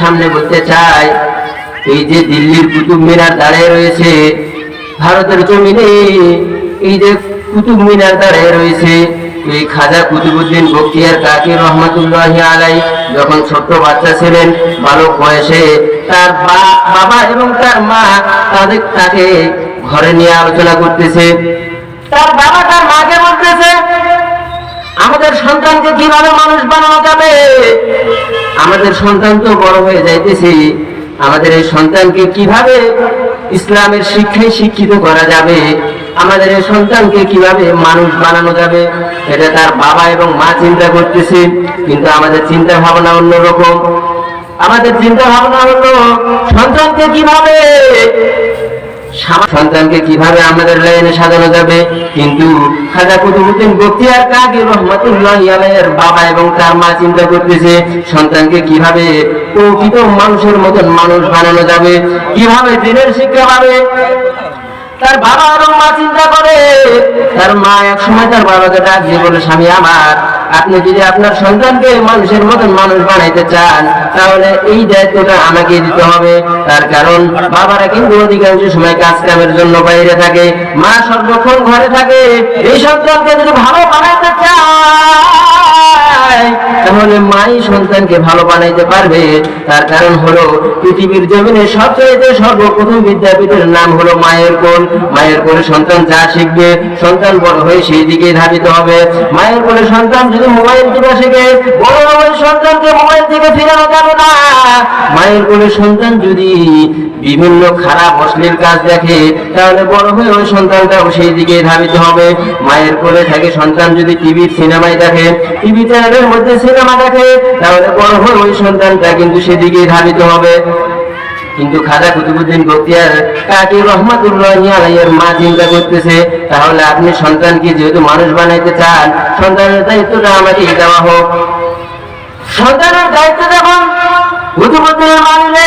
সামনে বলতে চাই, এই যে দিল্লির কুতুব মিনার দাঁড়িয়ে রয়েছে, ভারতের জমিনে এই যে কুতুব মিনার দাঁড়িয়ে রয়েছে, এই খাজা কুতুবুদ্দিন বক্তিয়ার কাকি রহমাতুল্লাহ আলাই যখন ছোট্ট বাচ্চা ছিলেন, বালক বয়সে তার বাবা এবং তার মা তাদের তাকে ঘরে নিয়ে আলোচনা করতেছে। তার বাবা তার মাকে বলতেছে, আমাদের সন্তানকে কীভাবে মানুষ বানানো যাবে? আমাদের সন্তান তো বড় হয়ে যাইতেছে। আমাদের এই সন্তানকে কীভাবে ইসলামের শিক্ষায় শিক্ষিত করা যাবে? আমাদের এই সন্তানকে কীভাবে মানুষ বানানো যাবে? এটা তার বাবা এবং মা চিন্তা করতেছে, কিন্তু আমাদের চিন্তা ভাবনা অন্যরকম। আমাদের চিন্তা ভাবনা হলো, সন্তানকে কীভাবে সন্তানকে কীভাবে আমাদের লাইনে সাজানো যাবে? কিন্তু খাজা কুতুবুদ্দিন বক্তিয়ার কাকি রহমতুল্লাহ আলাইয়ের বাবা এবং তার মা চিন্তা করতেছে, সন্তানকে কীভাবে প্রকৃত মানুষের মতন মানুষ বানানো যাবে? কীভাবে দিনের শিক্ষা পাবে? তার বাবা এবং মা চিন্তা করে। তার মা এক সময় তার বাবাকে ডাক বলে স্বামী আমার আপনি যদি আপনার সন্তানকে মানুষের মতন মানুষ বানাইতে চান, তাহলে এই দায়িত্বটা আমাকে দিতে হবে। তার কারণ, বাবারা কিন্তু অধিকাংশ সময় কাজ কামের জন্য বাইরে থাকে, মা সর্বক্ষণ ঘরে থাকে। এই সন্তানকে যদি ভালো বানাইতে চায় তাহলে মাই সন্তানকে ভালো বানাইতে পারবে। তার কারণ হলো, পৃথিবীর জমিনে সবচেয়ে সর্বপ্রথম বিদ্যাপীঠের নাম হলো মায়ের কোল। মায়ের কোলে সন্তান যা শিখবে, সন্তান বড় হয়ে সেই দিকে ধাবিত হবে। মায়ের কোলে সন্তান যদি মোবাইল টিপা শেখে, বড় হয়ে সন্তানকে মোবাইল থেকে ফেরানো যাবে না। মায়ের কোলে সন্তান যদি বিভিন্ন খারাপ, অশ্লীল কাজ দেখে, তাহলে বড় হয়ে ওই সন্তানটাও সেই দিকে ধাবিত হবে। মায়ের কোলে থাকে সন্তান যদি টিভির সিনেমায় দেখে টিভি চ্যানেলের মধ্যে সিনেমা দেখে, তাহলে বড় হয়ে ওই সন্তানটা কিন্তু সেদিকে ধাবিত হবে। কিন্তু খাজা কুতুবুদ্দিন বক্তিয়ার কাকি রহমাতুল্লাহ আলাইয়ের মা চিন্তা করতেছে? তাহলে আপনি সন্তানকে যেহেতু মানুষ বানাইতে চান, সন্তানের দায়িত্বটা আমাকে দেওয়া হোক। সন্তানের দায়িত্ব যখন কুতুবুদ্দিন মানলে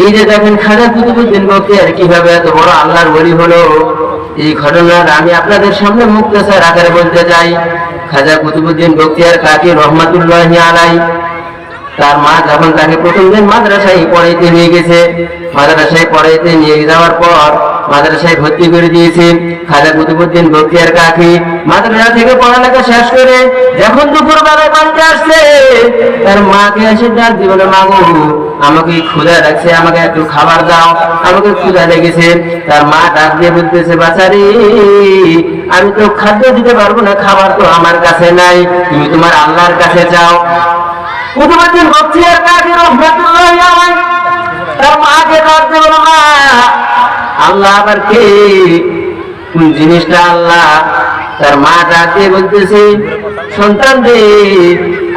এই যে দেখেন খাজা কুতুবুদ্দিন বক্তিয়ার কীভাবে এত বড় আল্লাহর বলি হলো, এই ঘটনার আমি আপনাদের সামনে মুক্ত স্যার আকারে বলতে চাই। খাজা কুতুবুদ্দিন বক্তিয়ার কাকি রহমাতুল্লাহ আলাই তার মা যখন তাকে প্রথম দিন মাদ্রাসায় পড়াইতে নিয়ে গেছে, মাদ্রাসায় পড়াইতে নিয়ে যাওয়ার পর মাদ্রাসায় ভর্তি করে দিয়েছে। খাজা কুতুবুদ্দিন বক্তিয়ার কাকি মাদ্রাসা থেকে পড়ালেখা শেষ করে যখন দুপুর বেলায় বাড়িতে আসছে, তার মাকে এসে ডাক বলে মাগো আমাকে ক্ষুধা লাগছে, আমাকে একটু খাবার দাও, আমাকে ক্ষুধা লেগেছে। তার মা ডাক দিয়ে বলতেছে বাচ্চারি আমি তো খাদ্য দিতে পারব না, খাবার তো আমার কাছে নাই, তুমি তোমার আল্লাহর কাছে যাও। কুতুবুদ্দিন বক্তিয়ার কাজী রহমাতুল্লাহ তার মাকে ডাক দিয়ে বলো মা আল্লাহ আবার কে? কোন জিনিসটা আল্লাহ? তার মা ডাক বলতেছে, সন্তান রে,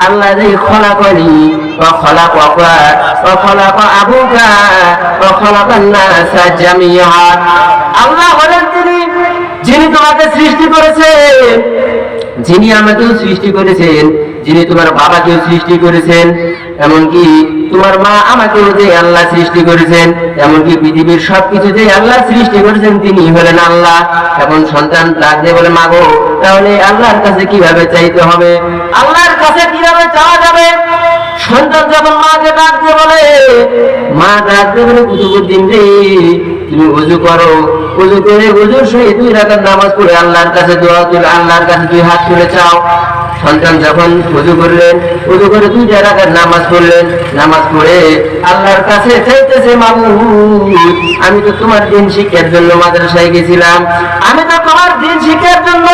আল্লাহ যে খোলা করি খোলা পাপা খোলা পা আবুকা খোলা নাসা জামিয়া। আল্লাহ হলেন তিনি, যিনি তোমাকে সৃষ্টি করেছেন যিনি আমাকেও সৃষ্টি করেছেন যিনি তোমার বাবাকেও সৃষ্টি করেছেন, এমনকি তোমার মা আমাকেও যে আল্লাহ সৃষ্টি করেছেন, এমনকি পৃথিবীর সবকিছু যে আল্লাহ সৃষ্টি করেছেন তিনি হলেন আল্লাহ। এখন সন্তান ডাক দিয়ে বলে, মাগো, তাহলে আল্লাহর কাছে কীভাবে চাইতে হবে? আল্লাহর কাছে কীভাবে চাওয়া যাবে? সন্তান যখন মাকে ডাক দিয়ে বলে, মা, ডাক দিয়ে বলে কুতুবুদ্দিন রে, তুমি উজু করো। উজু করে উজুর সহিত দুই রাখার নামাজ পড়ে আল্লাহর কাছে দোয়া তুলে, আল্লাহর কাছে দুই হাত তুলে চাও। সন্তান যখন উজু করলেন উজু করে দুই রাখার নামাজ পড়লেন। নামাজ পড়ে আল্লাহর কাছে চাইতেছে মামু আমি তো তোমার দিন শিক্ষার জন্য মাদ্রাসায় গেছিলাম। আমি তো তোমার দিন শিক্ষার জন্য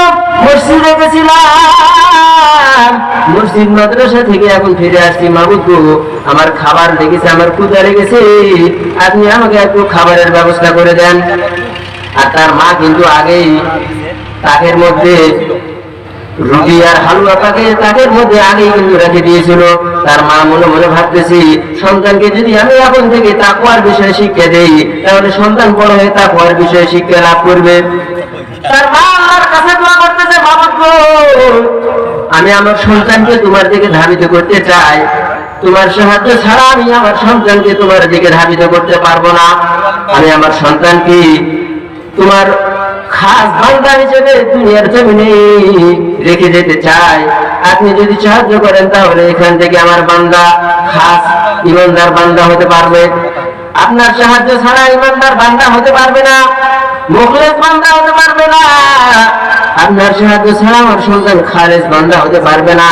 মসজিদে গেছিলাম। মসজিদ মাদ্রাসা থেকে এখন ফিরে আসছি মাবুদ আমার খাবার লেগেছে, আমার ক্ষুদা লেগেছে। আপনি আমাকে একটু খাবারের ব্যবস্থা করে দেন। আর তার মা কিন্তু আগেই তাকের মধ্যে রুটি আর হালুয়া পাকে তাকের মধ্যে আগেই কিন্তু রেখে দিয়েছিল। তার মা মনে মনে ভাবতেছি, সন্তানকে যদি আমি এখন থেকে তাকুয়ার বিষয়ে শিক্ষা দেই, তাহলে সন্তান বড় হয়ে তাকুয়ার বিষয়ে শিক্ষা লাভ করবে। তার মা আল্লাহর কাছে দোয়া করতেছে, বাবা আমি আমার সন্তানকে তোমার দিকে ধাবিত করতে চাই। তোমার সাহায্য ছাড়া আমি আমার সন্তানকে তোমার দিকে ধাবিত করতে পারব না। আমি আমার সন্তানকে তোমার খাস বান্দা হিসেবে দুনিয়ার জমিনে রেখে যেতে চাই। আপনি যদি সাহায্য করেন, তাহলে এখান থেকে আমার বান্দা, খাস ইমানদার বান্দা হতে পারবে। আপনার সাহায্য ছাড়া ইমানদার বান্দা হতে পারবে না, মুখলেস বান্দা হতে পারবে না। আপনার সাহায্য ছাড়া আমার সন্তান খালেজ বান্দা হতে পারবে না।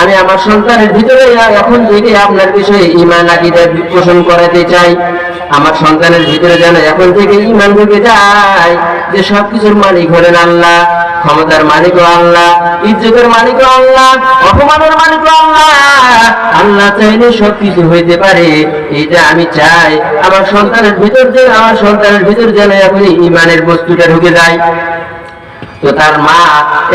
আমি আমার সন্তানের ভিতরে এখন থেকে আপনার বিষয়ে ইমান আকিদা পোষণ করাতে চাই। আমার সন্তানের ভিতরে যেন এখন থেকে ইমান ঢুকে যায় যে সবকিছুর মালিক হলেন আল্লাহ, ক্ষমতার মালিক আল্লাহ, ইজ্জতের মালিক আল্লাহ, অপমানের মালিক আল্লাহ। আল্লাহ চাইলে সবকিছু হইতে পারে এটা আমি চাই। আমার সন্তানের ভিতর যে আমার সন্তানের ভিতর যেন এখন ইমানের বস্তুটা ঢুকে যায়। তো তার মা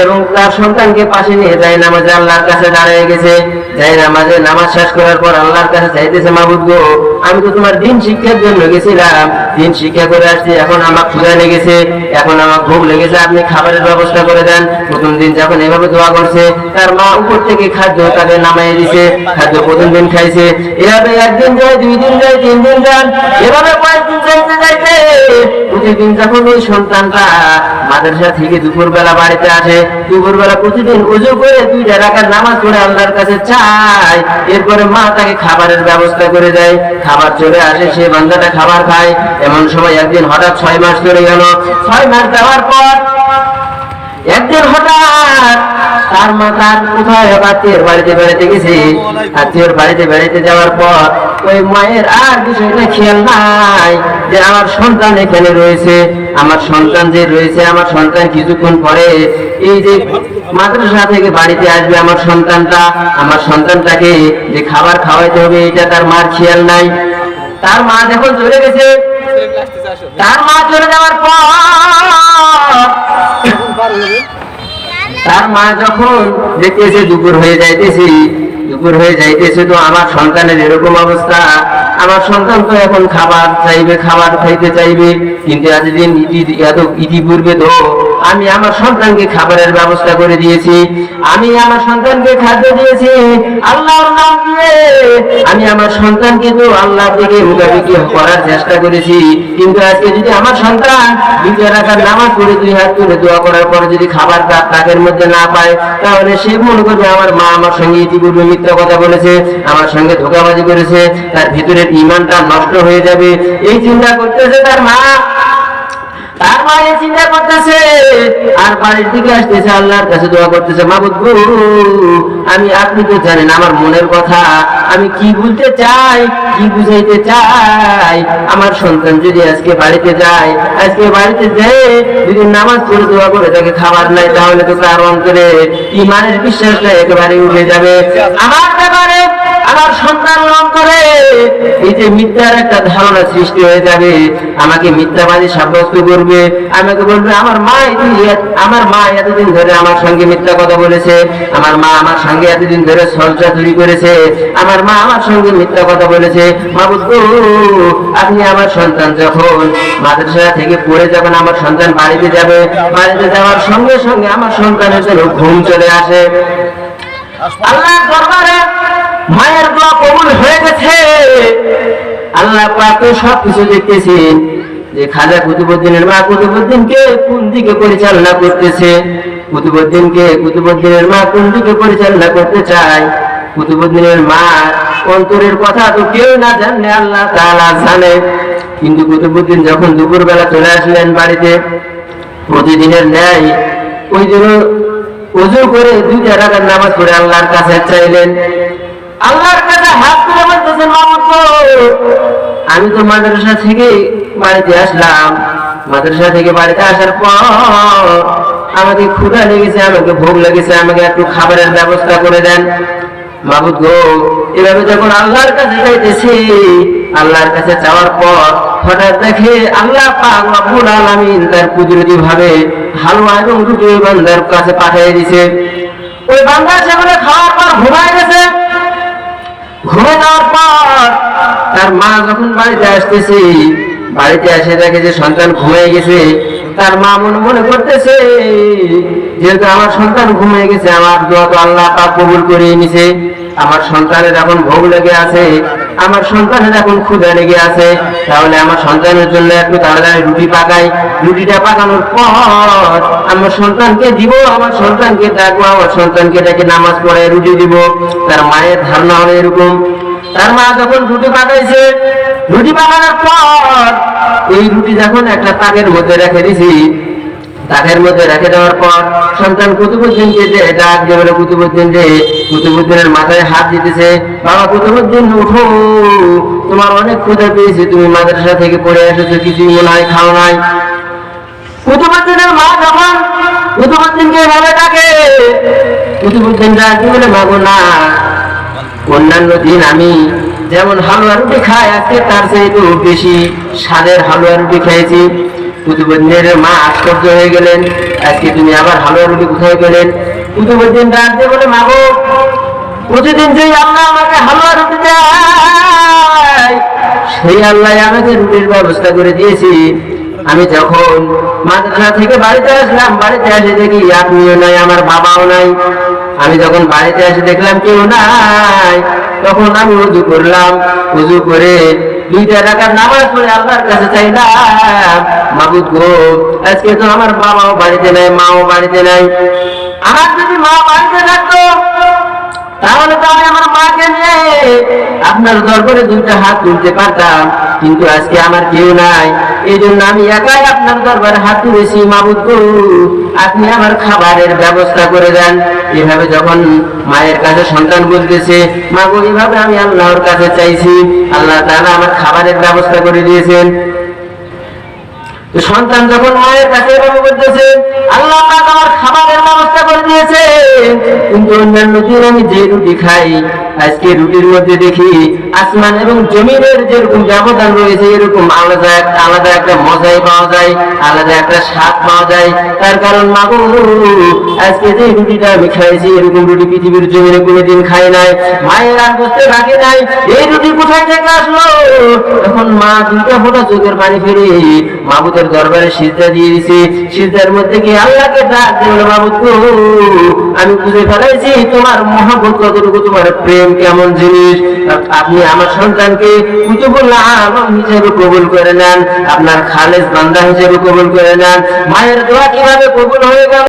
এবং তার সন্তানকে পাশে নিয়ে যায় নামাজে, আল্লাহর কাছে দাঁড়িয়ে গেছে। যাই নামাজে, নামাজ শেষ করার পর আল্লাহর কাছে চাইতেছে মাহবুদ গো আমি তো তোমার দিন শিক্ষার জন্য গেছিলাম। দিন শিক্ষা করে আসছি, এখন আমার ক্ষুধা লেগেছে, এখন আমার ভোগ লেগেছে, আপনি খাবারের ব্যবস্থা করে দেন। প্রথম দিন যখন এভাবে দোয়া করছে, তার মা উপর থেকে খাদ্য তাকে নামাই দিছে, খাদ্য প্রথম দিন খাইছে। এভাবে একদিন যায়, দুই দিন যায়, তিন দিন যান, এভাবে কয়েকদিন যাইতে যাইতে প্রতিদিন যখন ওই সন্তানটা মাদ্রাসা থেকে দুপুর বেলা বাড়িতে আসে দুপুর বেলা প্রতিদিন উজু করে দুই রাখার নামাজ পড়ে আল্লাহর কাছে চায়, এরপরে মা তাকে খাবারের ব্যবস্থা করে দেয়। খাবার চলে আসে, সে বান্দাটা খাবার খায়। এমন সময় একদিন হঠাৎ ছয় মাস চলে গেল। ছয় মাস যাওয়ার পর একদিন হঠাৎ তার মা তার কোথায় এক বাড়িতে বেড়াতে গেছে। আত্মীয়র বাড়িতে বেড়াতে যাওয়ার পর ওই মায়ের আর বিষয়টা খেয়াল নাই যে আমার সন্তান এখানে রয়েছে। আমার সন্তান যে রয়েছে, আমার সন্তান কিছুক্ষণ পরে এই যে মাদ্রাসা থেকে বাড়িতে আসবে আমার সন্তানটা, আমার সন্তানটাকে যে খাবার খাওয়াইতে হবে, এটা তার মার খেয়াল নাই। তার মা যখন চলে গেছে, তার মা চলে যাওয়ার পর তার মা যখন দেখতেছে দুপুর হয়ে যাইতেছি, দুপুর হয়ে যাইতেছে তো আমার সন্তানের এরকম অবস্থা। আমার সন্তান তো এখন খাবার চাইবে, খাবার খাইতে চাইবে, কিন্তু এতদিন ইতি- এত ইতিপূর্বে তো আমি আমার সন্তানকে খাবারের ব্যবস্থা করে দিয়েছি। আমি আমার সন্তানকে খাদ্য দিয়েছি। আল্লাহর নাম দিয়ে আমি আমার সন্তানকে তো আল্লাহ থেকে মুখাপিকি করার চেষ্টা করেছি। কিন্তু আজকে যদি আমার সন্তান দুইটা রাখার নামাজ পড়ে দুই হাত তুলে দোয়া করার পরে যদি খাবার তার তাকের মধ্যে না পায়, তাহলে সে মনে করবে আমার মা আমার সঙ্গে ইতিপূর্বে মিথ্যা কথা বলেছে, আমার সঙ্গে ধোকাবাজি করেছে, তার ভিতরের ইমানটা নষ্ট হয়ে যাবে। এই চিন্তা করতেছে তার মা তার মা চিন্তা করতেছে, আর বাড়ির দিকে আসতেছে, আল্লাহর কাছে দোয়া করতেছে মাবুদ গো আমি আপনি তো জানেন, আমার মনের কথা, আমি কি বলতে চাই, কি বুঝাইতে চাই? আমার সন্তান যদি আজকে বাড়িতে যায়, আজকে বাড়িতে যেয়ে যদি নামাজ পড়ে দোয়া করে তাকে খাবার নাই, তাহলে তো তার অন্তরে ইমানের বিশ্বাসটা একেবারে উঠে যাবে। আমার ব্যাপারে আমার সন্তান অন্তরে এই যে মিথ্যার একটা ধারণা সৃষ্টি হয়ে যাবে, আমাকে মিথ্যাবাদী সাব্যস্ত করবে। আমাকে বলবে, আমার মা আমার মা এতদিন ধরে আমার সঙ্গে মিথ্যা কথা বলেছে। আমার মা আমার সঙ্গে এতদিন ধরে সলসা চুরি করেছে। আমার মা আমার সঙ্গে মিথ্যা কথা বলেছে। মাবুদ গো, আপনি আমার সন্তান যখন মাদ্রাসা থেকে পড়ে যখন আমার সন্তান বাড়িতে যাবে। বাড়িতে যাওয়ার সঙ্গে সঙ্গে আমার সন্তানের জন্য ঘুম চলে আসে। আল্লাহ দরবারে মায়ের দোয়া কবুল হয়ে গেছে। আল্লাহ পাক সব কিছু দেখতেছেন যে খাজা কুতুবুদ্দিনের মা কুতুবুদ্দিনকে কোন দিকে পরিচালনা করতেছে? কুতুবুদ্দিনকে কুতুবুদ্দিনের মা কোন দিকে পরিচালনা করতে চায়? কুতুবুদ্দিনের মা অন্তরের কথা তো কেউ না জানে আল্লাহ তাআলা জানে। কিন্তু কুতুবুদ্দিন যখন দুপুরবেলা চলে আসলেন বাড়িতে, প্রতিদিনের ন্যায় ওই জন্য উজু করে দুইটা রাখার নামাজ পড়ে আল্লাহর কাছে চাইলেন। আল্লাহর কাছে হাত তুলে বলতেছেন আমি তো মাদ্রাসা থেকে বাড়িতে আসলাম। মাদ্রাসা থেকে বাড়িতে আসার পর আমাকে ক্ষুধা লেগেছে, আমাকে ভোগ লেগেছে, আমাকে একটু খাবারের ব্যবস্থা করে দেন। মাবুদ গো এভাবে যখন আল্লাহর কাছে যাইতেছি, আল্লাহর কাছে যাওয়ার পর হঠাৎ দেখে আল্লাহ পাক রব্বুল আলামিন তার কুদরতি ভাবে হালুয়া এবং রুটি বান্দার কাছে পাঠিয়ে দিছে ওই বান্দা সেগুলো খাওয়ার পর ঘুমায় গেছে। ঘুমে যাওয়ার পর। তার মা যখন বাড়িতে আসতেছে, বাড়িতে এসে দেখে যে সন্তান ঘুমিয়ে গেছে, তার মা মনে মনে করতেছে, যেহেতু আমার সন্তান ঘুমিয়ে গেছে, আমার দোয়া তো আল্লাহ পাক কবুল করে নিছে। আমার সন্তানের এখন ভোগ লেগে আছে আমার সন্তানের এখন ক্ষুধা লেগে আছে, তাহলে আমার সন্তানের জন্য একটু তাড়াতাড়ি রুটি পাকাই। রুটিটা পাকানোর পর আমার সন্তানকে দিব, আমার সন্তানকে ডাকবো, আমার সন্তানকে ডেকে নামাজ পড়ে রুটি দিব। তার মায়ের ধারণা হলো এরকম। তার মা যখন রুটি পাকাইছে, রুটি পাকানোর পর এই রুটি যখন একটা তাকের মধ্যে রেখে দিছি তাকের মধ্যে রেখে দেওয়ার পর সন্তান কুতুবুদ্দিনকে যে ডাক দিয়ে কুতুবুদ্দিন যে কুতুবুদ্দিনের মাথায় হাত দিতেছে। বাবা কুতুবুদ্দিন, উঠো। তোমার অনেক ক্ষুদা পেয়েছে। তুমি মাদ্রাসা থেকে পড়ে এসেছ, কিছুই মনে হয় খাও নাই। কুতুবুদ্দিনের মা যখন কুতুবুদ্দিনকে ডাকে কুতুবুদ্দিন ডাক বলে মাগো না। অন্যান্য দিন আমি যেমন হালুয়া রুটি খাই, আজকে তার চেয়ে একটু বেশি স্বাদের হালুয়া রুটি খেয়েছি। কুতুবুদ্দিনের মা আশ্চর্য হয়ে গেলেন। আজকে তুমি আবার হালুয়া রুটি কোথায় পেলেন? কুতুবুদ্দিন রাজ্যে বলে মাগো প্রতিদিন যে আল্লাহ আমাকে হালুয়া রুটি দেয়, সেই আল্লাহ আমাকে রুটির ব্যবস্থা করে দিয়েছি। আমি যখন মাদ্রাসা থেকে বাড়িতে আসলাম, বাড়িতে এসে দেখি আপনিও নাই, আমার বাবাও নাই। আমি যখন বাড়িতে এসে দেখলাম কেউ নাই, তখন আমি উজু করলাম। উজু করে দুইটা নামাজ পড়ে কাছে আজকে তো আমার বাবাও বাড়িতে নাই মাও বাড়িতে নাই। আমার যদি মা বাড়িতে থাকতো তাহলে তো আমি আমার মাকে নিয়ে আপনার দরবারে দুইটা হাত তুলতে পারতাম। কিন্তু আজকে আমার কেউ নাই এই জন্য আমি একাই আপনার দরবারে হাত তুলেছি মাবুদ গো, আপনি আমার খাবারের ব্যবস্থা করে দেন। এভাবে যখন মায়ের কাছে সন্তান বলতেছে, মা গো, এভাবে আমি আল্লাহর কাছে চাইছি। আল্লাহ তাআলা আমার খাবারের ব্যবস্থা করে দিয়েছেন। সন্তান যখন মায়ের কাছে এভাবে বলতেছে, আল্লাহ পাক আমার খাবারের ব্যবস্থা করে দিয়েছে কিন্তু অন্যান্য দিন আমি যে রুটি খাই, আজকে রুটির মধ্যে দেখি আসমান এবং জমিনের যেরকম ব্যবধান রয়েছে, এরকম আলাদা আলাদা একটা মজাই পাওয়া যায়, আলাদা একটা স্বাদ পাওয়া যায়। তার কারণ মাগো আজকে যে রুটিটা আমি খাইছি, এরকম রুটি পৃথিবীর জমিনে কোনোদিন খাই নাই, মায়ের আর বুঝতে বাকি নাই, এই রুটি কোথায় থেকে আসলো? তখন মা দুইটা ফোটা চোখের পানি ফেলে মাবুদের দরবারে সিজদা দিয়ে দিছে। সিজদার মধ্যে কি আল্লাহকে ডাক দিল মাবুদ আমি বুঝে ফেলাইছি তোমার মহাবত কতটুকু, তোমার প্রেম কেমন জিনিস? আপনি আমার সন্তানকে হিসেবে কবুল করে নেন। আপনার খালেজ বান্দা হিসেবে কবুল করে নেন। মায়ের দোয়া কীভাবে কবুল হয়ে গেল?